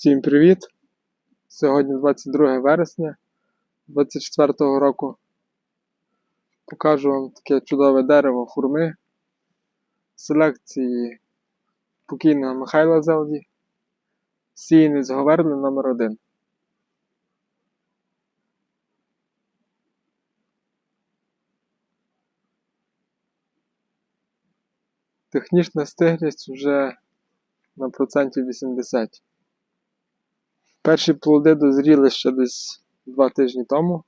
Всім привіт! Сьогодні 22 вересня 24 року. Покажу вам таке чудове дерево хурми селекції покійного Михайла Зелді. Сіянець Говерли номер 1 Технічна стиглість вже на процентів 80. Перші плоди дозріли ще десь два тижні тому.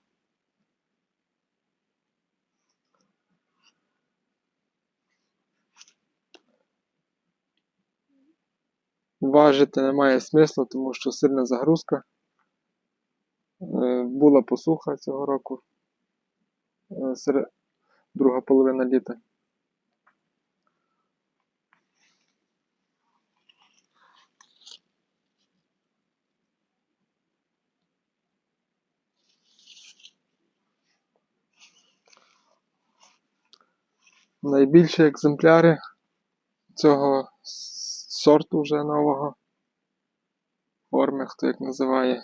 Важити немає смислу, тому що сильна загрузка. Е, Була посуха цього року. е, Друга половина літа. Найбільші екземпляри цього сорту вже нового. Форми, хто як називає.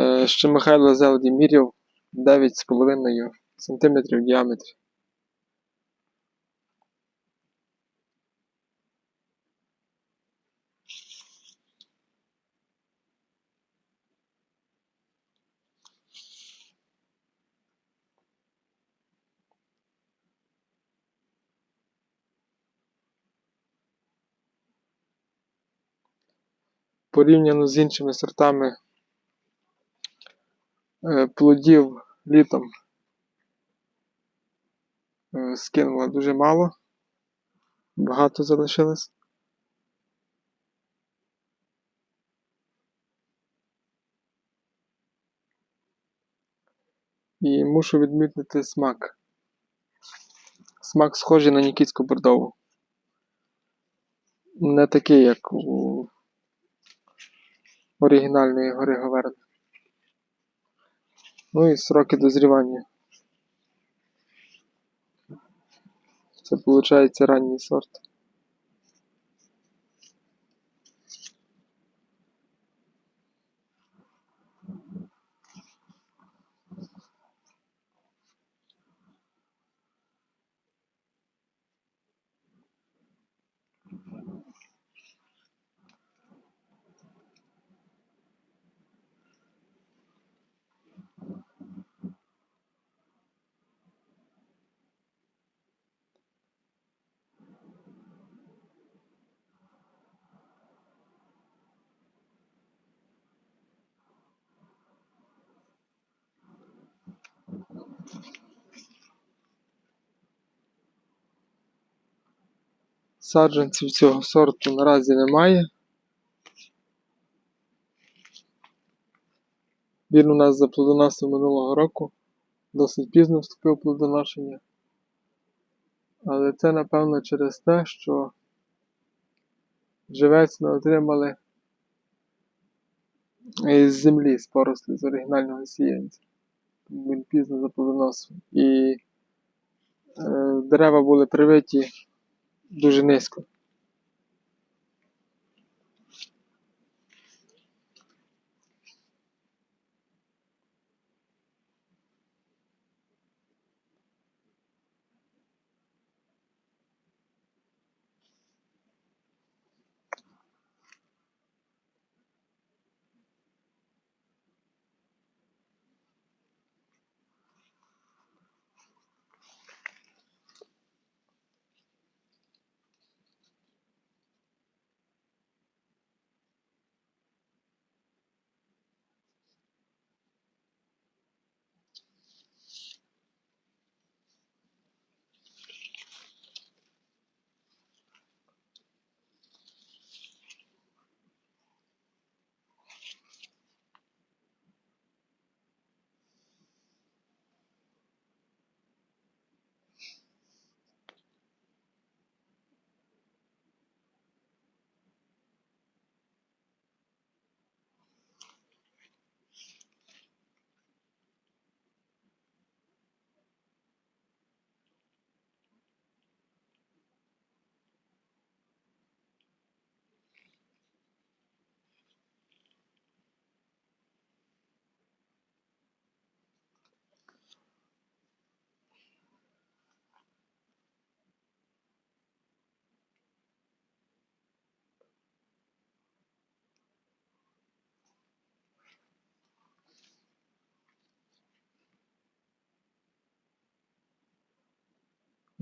Е, Ще Михайло Зелді міряв 9,5 см в діаметрі. Порівняно з іншими сортами е, плодів літом е, скинула дуже мало. Багато залишилось. І мушу відмітити смак. Смак схожий на нікітську бордову. Не такий, як у оригінальної гори Говерн. Ну і сроки дозрівання. Це виходить ранній сорт. Саджанців цього сорту наразі немає. Він у нас заплодоносив минулого року. Досить пізно вступив плодоношення. Але це, напевно, через те, що живець ми отримали із землі, з порослі з оригінального сіянця. Він пізно заплодоносив. І е, дерева були привиті дуже низько.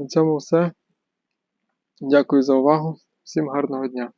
На цьому все. Дякую за увагу. Всім гарного дня!